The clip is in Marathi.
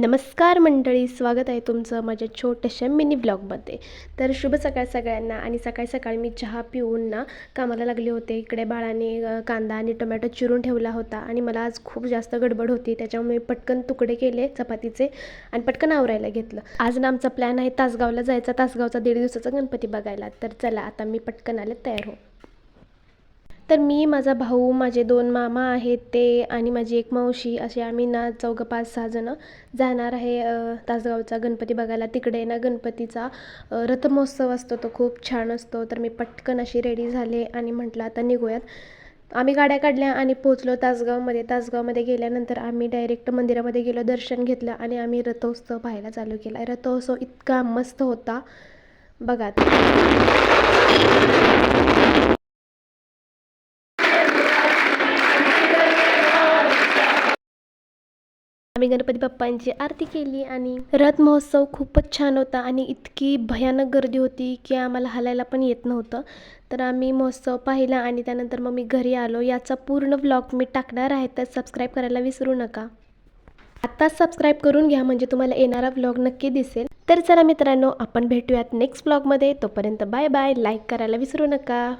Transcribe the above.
नमस्कार मंडळी स्वागत आहे तुमचं माझ्या छोट्याशा मिनी ब्लॉगमध्ये. तर शुभ सकाळ सगळ्यांना आणि सकाळी सकाळी मी चहा पिऊन ना कामाला लागले होते. इकडे बाळाने कांदा आणि टोमॅटो चिरून ठेवला होता आणि मला आज खूप जास्त गडबड होती. त्याच्यामुळे मी पटकन तुकडे केले चपातीचे आणि पटकन आवरायला घेतलं. आज ना आमचा प्लॅन आहे तासगावला जायचा. तासगावचा दीड दिवसाचा गणपती बघायला. तर चला आता मी पटकन आले तयार हो तर मी माझा भाऊ माझे दोन मामा आहेत ते आणि माझी एक मावशी असे आम्ही ना चौघं पाच सहाजणं जाणार आहे तासगावचा गणपती बघायला. तिकडे ना गणपतीचा रथमहोत्सव असतो तो खूप छान असतो. तर मी पटकन अशी रेडी झाले आणि म्हटलं आता निघूयात. आम्ही गाड्या काढल्या आणि पोचलो तासगावमध्ये. तासगावमध्ये गेल्यानंतर आम्ही डायरेक्ट मंदिरामध्ये गेलो दर्शन घेतलं आणि आम्ही रथोत्सव पाहायला चालू केला. रथोत्सव इतका मस्त होता. बघा आम्ही गणपती बाप्पांची आरती केली आणि रथ महोत्सव खूपच छान होता आणि इतकी भयानक गर्दी होती की आम्हाला हलायला पण येत नव्हतं. तर आम्ही महोत्सव पाहिला आणि त्यानंतर मग मी घरी आलो. याचा पूर्ण व्लॉग मी टाकणार आहे तर सबस्क्राईब करायला विसरू नका. आत्ताच सबस्क्राईब करून घ्या म्हणजे तुम्हाला येणारा व्लॉग नक्की दिसेल. तर चला मित्रांनो आपण भेटूयात नेक्स्ट व्लॉगमध्ये तोपर्यंत बाय बाय लाईक करायला विसरू नका.